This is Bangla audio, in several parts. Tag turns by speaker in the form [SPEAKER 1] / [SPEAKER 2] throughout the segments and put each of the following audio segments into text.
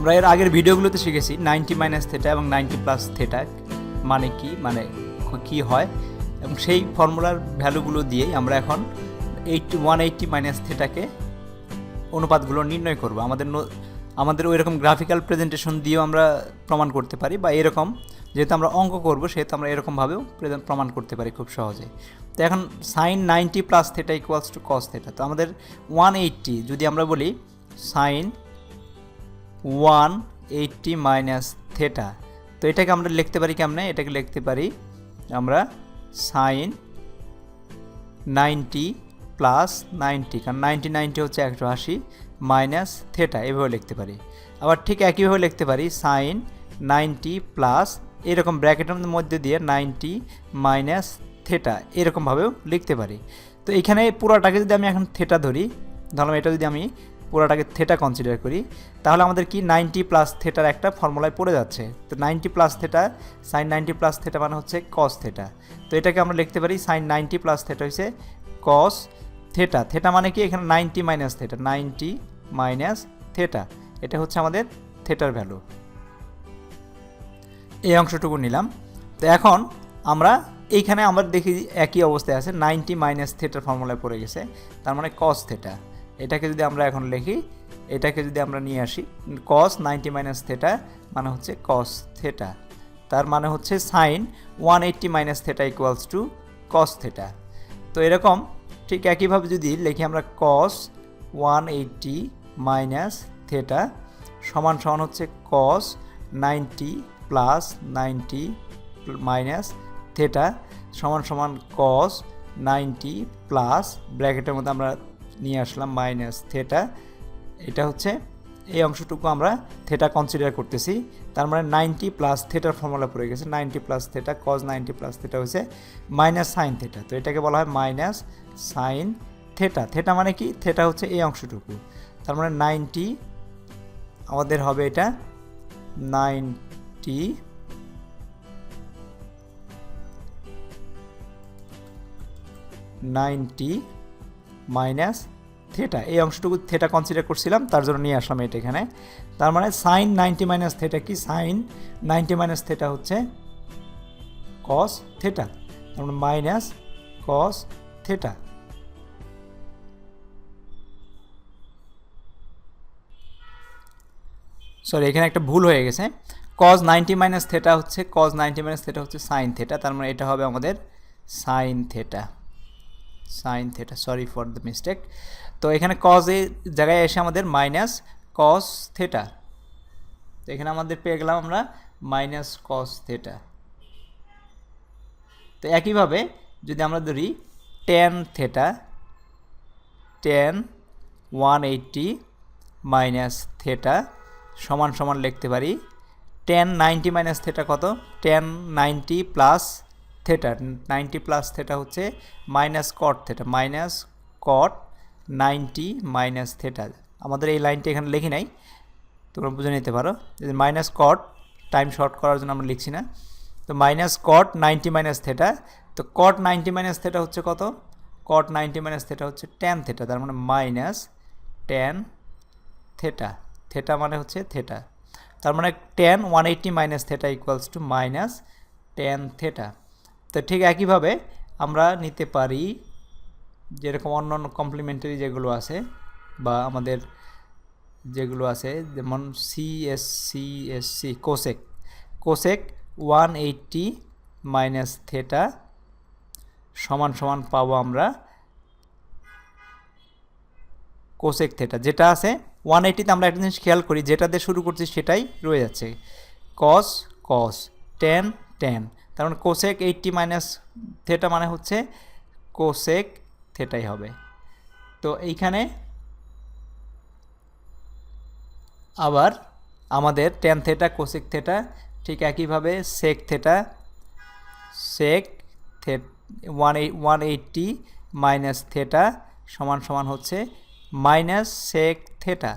[SPEAKER 1] আমরা এর আগের ভিডিওগুলোতে শিখেছি নাইনটি মাইনাস থেটা এবং নাইনটি প্লাস থেটা মানে কি মানে কি হয়, এবং সেই ফর্মুলার ভ্যালুগুলো দিয়েই আমরা এখন এইটটি ওয়ান এইটটি মাইনাস থেটাকে অনুপাতগুলো নির্ণয় করব। আমাদের আমাদের ওই রকম গ্রাফিক্যাল প্রেজেন্টেশন দিয়েও আমরা প্রমাণ করতে পারি, বা এরকম যেহেতু আমরা অঙ্ক করব, সেহেতু আমরা এরকমভাবেও প্রমাণ করতে পারি খুব সহজে। তো এখন sine ninety plus theta equals to cos theta তো আমাদের ওয়ান এইটটি যদি আমরা বলি sine one eighty minus theta তো এটাকে আমরা লিখতে পারি কেমনে? এটাকে লিখতে পারি আমরা সাইন নাইনটি প্লাস নাইনটি কারণ নাইনটি নাইনটি হচ্ছে একশো আশি মাইনাস থেটা এভাবে লিখতে পারি। আবার ঠিক একইভাবে লিখতে পারি সাইন নাইনটি প্লাস এরকম ব্র্যাকেটের মধ্যে দিয়ে নাইনটি মাইনাস থেটা এরকমভাবেও লিখতে পারি। তো এখানে পুরোটাকে যদি আমি এখন থেটা ধরি, ধরলাম এটা যদি আমি পুরোটাকে থেটা কনসিডার করি, তাহলে আমাদের কি নাইনটি প্লাস থেটার একটা ফর্মুলায় পড়ে যাচ্ছে। তো ninety plus theta sine ninety plus theta মানে হচ্ছে কস থেটা তো এটাকে আমরা লিখতে পারি সাইন নাইনটি প্লাস থেটা হচ্ছে কস থেটা থেটা মানে কি? এখানে ninety minus theta ninety minus theta এটা হচ্ছে আমাদের থেটার ভ্যালু এই অংশটুকু নিলাম। তো এখন আমরা এইখানে আমরা দেখি একই অবস্থায় আছে, নাইনটি মাইনাস থেটার ফর্মুলায় পড়ে গেছে, তার মানে কস থেটা এটাকে যদি আমরা এখন লিখি, এটাকে যদি আমরা নিয়ে আসি কস নাইনটি মাইনাস থেটা মানে হচ্ছে কস থেটা তার মানে হচ্ছে sine one eighty minus theta equals to cos theta তো এরকম ঠিক একইভাবে যদি লিখি আমরা cos one eighty minus theta সমান সমান হচ্ছে cos ninety plus ninety minus theta সমান সমান কস নাইনটি প্লাস ব্র্যাকেটের মধ্যে আমরা নিয়ে আসলাম মাইনাস থেটা এটা হচ্ছে এই অংশটুকু আমরা থেটা কনসিডার করতেছি। তার মানে নাইনটি প্লাস থেটার ফর্মুলা পড়ে গেছে। Ninety plus theta cos ninety plus theta হচ্ছে মাইনাস সাইন থেটা তো এটাকে বলা হয় মাইনাস সাইন থেটা থেটা মানে কি? থেটা হচ্ছে এই অংশটুকু। তার মানে নাইনটি আমাদের হবে এটা নাইনটি নাইনটি মাইনাস থেটা এই অংশটুকু থেটা কনসিডার করছিলাম, তার জন্য নিয়ে আসলাম এটা এখানে। তার মানে সাইন নাইনটি মাইনাস থেটা কি? সাইন নাইনটি মাইনাস থেটা হচ্ছে কস থেটা তার মানে মাইনাস কস থেটা সরি এখানে একটা ভুল হয়ে গেছে। কজ নাইনটি মাইনাস থেটা হচ্ছে কজ নাইনটি মাইনাস থেটা হচ্ছে সাইন থেটা তার মানে এটা হবে আমাদের sine theta sine theta sorry for the mistake তো এখানে কজ এর জায়গায় এসে আমাদের মাইনাস কস থেটা তো এখানে আমাদের পেয়ে গেলাম আমরা মাইনাস কস থেটা তো একইভাবে যদি আমরা ধরি tan theta tan one eighty minus theta সমান সমান লিখতে পারি। টেন নাইনটি মাইনাস থেটা কত? Tan ninety plus theta ninety plus theta হচ্ছে minus cot theta minus cot ninety minus theta আমাদের এই লাইনটি এখানে লিখি নাই, তোমরা বুঝে নিতে পারো। মাইনাস কট টাইম শর্ট করার জন্য আমরা লিখছি না। তো minus cot ninety minus theta তো কট নাইনটি মাইনাস থেটা হচ্ছে কত? কট নাইনটি মাইনাস থেটা হচ্ছে টেন থেটা তার মানে মাইনাস টেন থেটা থেটা মানে হচ্ছে থেটা তার মানে tan one eighty minus theta equals to minus tan theta তো ঠিক একইভাবে আমরা নিতে পারি যেরকম অন্য অন্য কমপ্লিমেন্টারি যেগুলো আছে বা আমাদের যেগুলো আছে যেমন C S C S C cosec cosec one eighty minus theta সমান সমান পাবো আমরা কোসেক থেটা যেটা আছে ওয়ান এইটিতে আমরা একটা জিনিস খেয়াল করি, যেটা দিয়ে শুরু করছি সেটাই রয়ে যাচ্ছে। কস কস টেন টেন তার মানে কোসেক এইটটি মাইনাস থেটা মানে হচ্ছে কোসেক থেটাই হবে। তো এইখানে আবার আমাদের টেন থেটা কোসেক থেটা ঠিক একইভাবে sec theta sec the one one eighty minus theta সমান সমান হচ্ছে মাইনাস সেক থেটা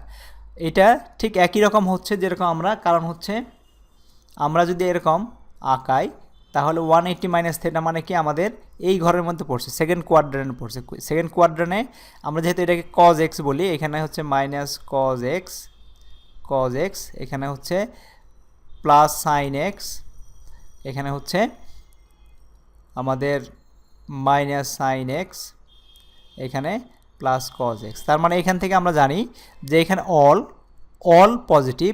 [SPEAKER 1] এটা ঠিক একই রকম হচ্ছে যেরকম আমরা, কারণ হচ্ছে আমরা যদি এরকম আঁকাই তাহলে ওয়ান এইট্টি মাইনাস থেটা মানে কি আমাদের এই ঘরের মধ্যে পড়ছে সেকেন্ড কোয়াড্রানে পড়ছে। সেকেন্ড কোয়াড্রানে আমরা যেহেতু এটাকে কজ এক্স বলি, এখানে হচ্ছে minus cos x cos x এখানে হচ্ছে প্লাস সাইন এক্স এখানে হচ্ছে আমাদের মাইনাস সাইন এক্স এখানে প্লাস কজ এক্স তার মানে এখান থেকে আমরা জানি যে এখানে অল অল পজিটিভ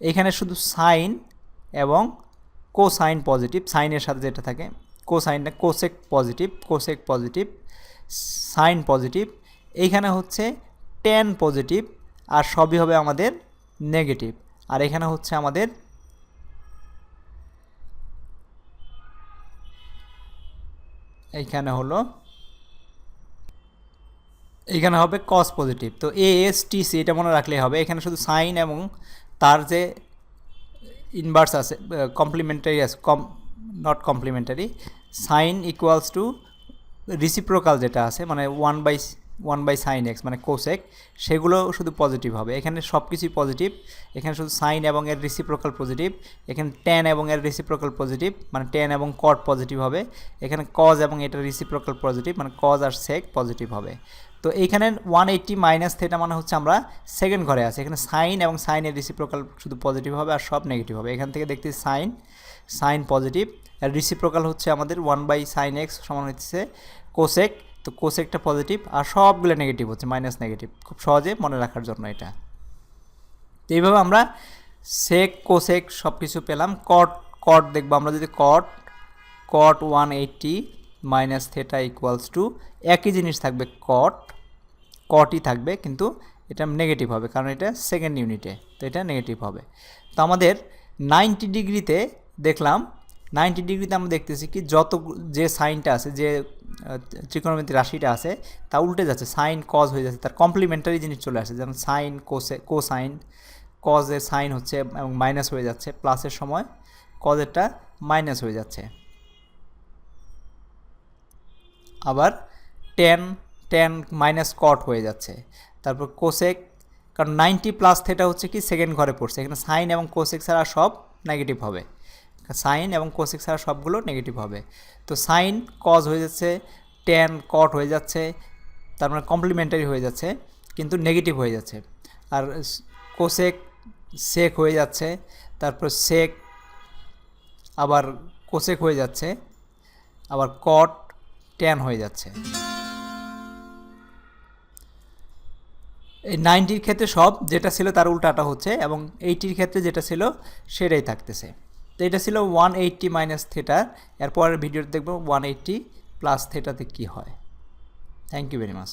[SPEAKER 1] এখানে শুধু সাইন এবং কোসাইন পজিটিভ, সাইনের সাথে যেটা থাকে কোসাইনটা cosec positive cosec positive, sine positive, এইখানে হচ্ছে টেন পজিটিভ, আর সবই হবে আমাদের নেগেটিভ। আর এখানে হচ্ছে আমাদের এইখানে হলো, এইখানে হবে কস পজিটিভ। তো এ এস টি সি এটা মনে রাখলেই হবে। এখানে শুধু সাইন এবং তার যে ইনভার্স আছে কমপ্লিমেন্টারি আছে কম not complementary sine equals to reciprocal যেটা আছে মানে one by one by sine x মানে কোসেক সেগুলো শুধু পজিটিভ হবে। এখানে সব কিছুই পজিটিভ এখানে শুধু সাইন এবং এর রিসিপ্রোকাল পজিটিভ এখানে টেন এবং এর রিসিপ্রোকাল পজিটিভ মানে টেন এবং কট পজিটিভ হবে। এখানে কজ এবং এটা রিসিপ্রোকাল পজিটিভ মানে কজ আর সেক পজিটিভ হবে। তো এইখানে ওয়ান এইট্টি মাইনাস থেটা মানে হচ্ছে আমরা সেকেন্ড ঘরে আছি। এখানে সাইন এবং সাইনের রিসিপ্রোকাল শুধু পজিটিভ হবে আর সব নেগেটিভ হবে। এখান থেকে দেখতেছি সাইন সাইন পজিটিভ আর রিসিপ্রোকাল হচ্ছে আমাদের ওয়ান বাই সাইন এক্স সমান হচ্ছে কোসেক তো কোসেকটা পজিটিভ আর সবগুলো নেগেটিভ হচ্ছে মাইনাস নেগেটিভ খুব সহজে মনে রাখার জন্য এটা। তো এইভাবে আমরা সেক কোসেক সব কিছু পেলাম। কট কট দেখব আমরা যদি cot cot one eighty minus theta equals to একই জিনিস থাকবে কট কটই থাকবে কিন্তু এটা নেগেটিভ হবে কারণ এটা সেকেন্ড ইউনিটে তো এটা নেগেটিভ হবে। তো আমাদের নাইনটি ডিগ্রিতে দেখলাম নাইনটি ডিগ্রিতে আমরা দেখতেছি কি যত যে সাইনটা আছে, যে ত্রিকোণমিতি রাশিটা আছে, তা উল্টে যাচ্ছে সাইন কজ হয়ে যাচ্ছে, তার কমপ্লিমেন্টারি জিনিস চলে আসে, যেমন সাইন কোসে কোসাইন কজের সাইন হচ্ছে এবং মাইনাস হয়ে যাচ্ছে প্লাসের সময় কজেরটা মাইনাস হয়ে যাচ্ছে। আবার টেন টেন মাইনাস কট হয়ে যাচ্ছে। তারপর কোসেক কারণ নাইনটি প্লাস থেটা হচ্ছে কি সেকেন্ড ঘরে পড়ছে। এখানে সাইন এবং কোসেক ছাড়া সব নেগেটিভ হবে। সাইন এবং কোসেক ছাড়া সবগুলো নেগেটিভ হবে। তো সাইন কজ হয়ে যাচ্ছে টেন কট হয়ে যাচ্ছে, তার মানে কমপ্লিমেন্টারি হয়ে যাচ্ছে, কিন্তু নেগেটিভ হয়ে যাচ্ছে। আর কোসেক সেক হয়ে যাচ্ছে, তারপর সেক আবার কোসেক হয়ে যাচ্ছে, আবার কট টেন হয়ে যাচ্ছে। এই নাইনটির ক্ষেত্রে সব যেটা ছিল তার উল্টাটা হচ্ছে এবং এইটির ক্ষেত্রে যেটা ছিল সেটাই থাকতেছে। তো এটা ছিল ওয়ান এইট্টি মাইনাস থেটার এরপরের ভিডিওতে দেখব ওয়ান এইট্টি প্লাস থেটাতে কী হয়। Thank you very much